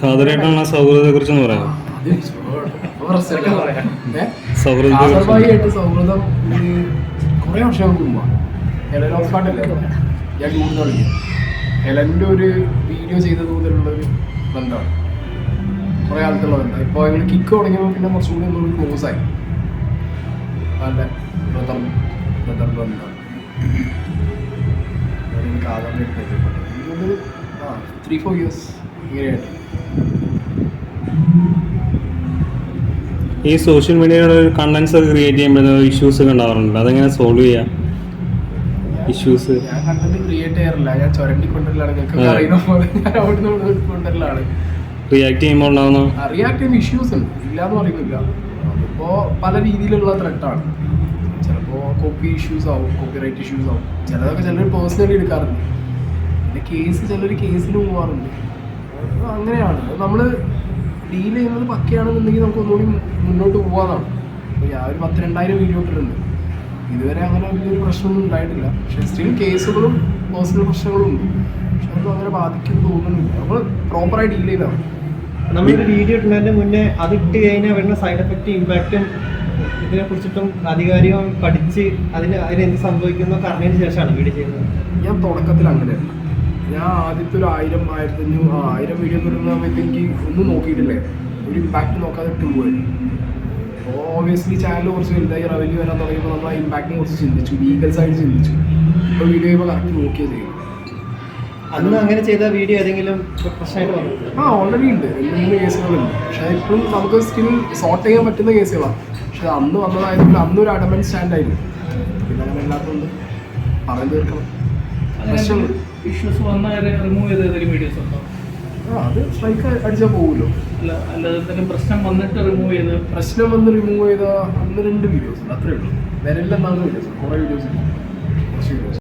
ഖാദറായിട്ടുള്ള സൗഹൃദത്തെ കുറിച്ചൊന്ന് പറയാം കുറിച്ച് കാസർബായിയായിട്ട് സൗഹൃദം ഒരു വീഡിയോ ചെയ്തത് മുതലുള്ള ഒരു ബന്ധമാണ്. കുറേ കാലത്തുള്ള ബന്ധം. കിക്ക് തുടങ്ങിയപ്പോൾ പിന്നെ കുറച്ചുകൂടി ഒന്നുകൂടി ക്ലോസായി പരിചയപ്പെട്ടത് ആ ത്രീ ഫോർ ഇയേഴ്സ് ഇങ്ങനെയായിട്ട് ഈ സോഷ്യൽ മീഡിയയിലുള്ള ഒരു കണ്ടൻസ് ക്രിയേറ്റ് ചെയ്യുമ്പോൾ ഇഷ്യൂസ് ഒക്കെ ഉണ്ടാവാറുണ്ട്. അതെങ്ങനെ സോൾവ് ചെയ്യാം? ഇഷ്യൂസ് ഞാൻ കണ്ടന്റ് ക്രിയേറ്റ് ചെയ്യാറില്ല. ഞാൻ ചുരണ്ടി കൊണ്ടുവരലാണ് നിങ്ങൾക്ക് അറിയുന്ന പോലെ ഞാൻ അവിടുന്ന് കൊണ്ടുവരലാണ് റിയാക്ട് ചെയ്യുമ്പോൾ ഉണ്ടാവുന്ന? റിയാക്ട് ചെയ്യുന്ന ഇഷ്യൂസ് ഉണ്ട്. ഇല്ല എന്ന് പറയുന്നില്ല. ഇപ്പോൾ പല രീതിയിലുള്ള ത്രെട്ടാണ് ചിലപ്പോ കോപ്പി ഇഷ്യൂസ് ആവും കോപ്പി റൈറ്റ് ഇഷ്യൂസ് ആവും. ചിലതൊക്കെ ചിലർ പേഴ്സണലി എടുക്കാറുണ്ട്. പിന്നെ കേസ് ചിലർ കേസിൽ പോവാറുണ്ട്. അത് അങ്ങനെയാണ്. നമ്മൾ ഡീൽ ചെയ്യുന്നത് പക്കയാണെന്നുണ്ടെങ്കിൽ നമുക്ക് ഒന്നുകൂടി മുന്നോട്ട് പോകാന്നാണ് അപ്പോൾ ഞാൻ ഒരു പത്ത് രണ്ടായിരം വീഡിയോ ഇട്ടിട്ടുണ്ട്. ഇതുവരെ അങ്ങനെ വലിയൊരു പ്രശ്നമൊന്നും ഉണ്ടായിട്ടില്ല. പക്ഷേ സ്റ്റിൽ കേസുകളും പേഴ്സണൽ പ്രശ്നങ്ങളും ഉണ്ട്. പക്ഷെ അതൊന്നും അങ്ങനെ ബാധിക്കും തോന്നുന്നില്ല. നമ്മൾ പ്രോപ്പറായി ഡീൽ ചെയ്താണ്. നമ്മളൊരു വീഡിയോ ഇട്ടതിന്റെ മുന്നേ അത് ഇട്ട് കഴിഞ്ഞാൽ വരുന്ന സൈഡ് എഫക്റ്റ് ഇമ്പാക്റ്റും ഇതിനെ കുറിച്ചിട്ടും ആധികാരികം പഠിച്ച് അതിന് അതിനെന്ത് സംഭവിക്കുന്നൊക്കെ അറിഞ്ഞതിന് ശേഷമാണ് വീഡിയോ ചെയ്യുന്നത്. ഞാൻ തുടക്കത്തിൽ അങ്ങനെയല്ല ഞാൻ ആദ്യത്തെ ഒരു ആയിരം ആയിരത്തി അഞ്ഞൂറ് ആ, ആയിരം വീഡിയോ ഇടുന്ന സമയത്ത് എനിക്ക് ഒന്നും നോക്കിയിട്ടില്ലേ. ഒരു ഇമ്പാക്ട് നോക്കാതെ ഇട്ട് പോയി. ഓബിയസ്ലി ചാനൽ കുറച്ച് വലുതായി റവന്യൂ വരാൻ തുടങ്ങിയപ്പോൾ നമ്മൾ ആ ഇമ്പാക്റ്റിനെ കുറിച്ച് ചിന്തിച്ചു ലീഗൽ സൈഡ് ചിന്തിച്ചു. ഇപ്പോൾ വീഡിയോ ഇപ്പോൾ കറക്റ്റ് നോക്കിയത് ചെയ്യും. അന്ന് അങ്ങനെ ചെയ്ത വീഡിയോ ഏതെങ്കിലും പ്രശ്നമായിട്ട് വന്നു ആ ഓൾറെഡി ഉണ്ട്. രണ്ട് മൂന്ന് കേസുകളുണ്ട്. പക്ഷേ ഇപ്പം നമുക്ക് സ്റ്റിൽ സോർട്ട് ചെയ്യാൻ പറ്റുന്ന കേസുകളാണ് പക്ഷെ അന്ന് വന്നതായതുകൊണ്ട് അന്നൊരു അഡമൻ സ്റ്റാൻഡായിരുന്നു പിന്നെ അങ്ങനെ ഇല്ലാത്തതുകൊണ്ട് പറഞ്ഞു തീർക്കണം. ഇഷ്യൂസ് റിമൂവ് ചെയ്ത ഏതെങ്കിലും വീഡിയോസ് ഉണ്ടോ? ആ അത് സ്ട്രൈക്ക് അടിച്ചാൽ പോകുമല്ലോ അല്ല അല്ലാതെ പ്രശ്നം വന്നിട്ട് റിമൂവ് ചെയ്ത് പ്രശ്നം വന്ന് റിമൂവ് ചെയ്ത ഒന്ന് രണ്ട് വീഡിയോസ് ഉണ്ട് അത്രേ ഉള്ളൂ. വിരലിലെന്നാണ് വീഡിയോസ് കുറേ വീഡിയോസ് കുറച്ച് വീഡിയോസ്